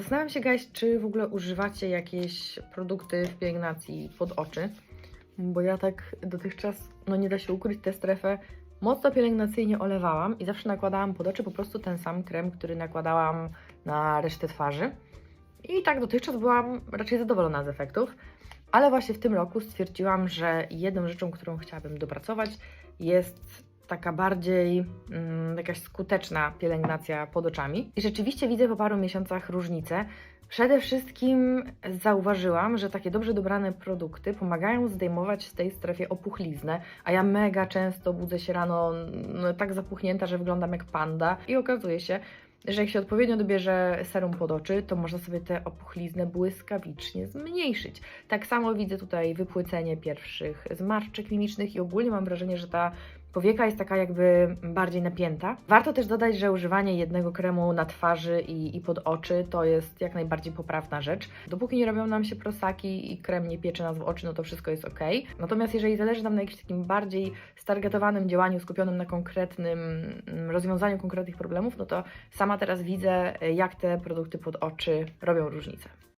Zastanawiam się, guys, czy w ogóle używacie jakieś produkty w pielęgnacji pod oczy, bo ja tak dotychczas, no nie da się ukryć, tę strefę mocno pielęgnacyjnie olewałam i zawsze nakładałam pod oczy po prostu ten sam krem, który nakładałam na resztę twarzy. I tak dotychczas byłam raczej zadowolona z efektów, ale właśnie w tym roku stwierdziłam, że jedną rzeczą, którą chciałabym dopracować, jest taka bardziej mm, jakaś skuteczna pielęgnacja pod oczami. I rzeczywiście widzę po paru miesiącach różnicę. Przede wszystkim zauważyłam, że takie dobrze dobrane produkty pomagają zdejmować z tej strefie opuchliznę, a ja mega często budzę się rano no, tak zapuchnięta, że wyglądam jak panda i okazuje się, że jak się odpowiednio dobierze serum pod oczy, to można sobie tę opuchliznę błyskawicznie zmniejszyć. Tak samo widzę tutaj wypłycenie pierwszych zmarszczek mimicznych i ogólnie mam wrażenie, że ta powieka jest taka jakby bardziej napięta. Warto też dodać, że używanie jednego kremu na twarzy i, i pod oczy to jest jak najbardziej poprawna rzecz. Dopóki nie robią nam się prosaki i krem nie piecze nas w oczy, no to wszystko jest ok. Natomiast jeżeli zależy nam na jakimś takim bardziej stargetowanym działaniu, skupionym na konkretnym mm, rozwiązaniu konkretnych problemów, no to sama teraz widzę, jak te produkty pod oczy robią różnicę.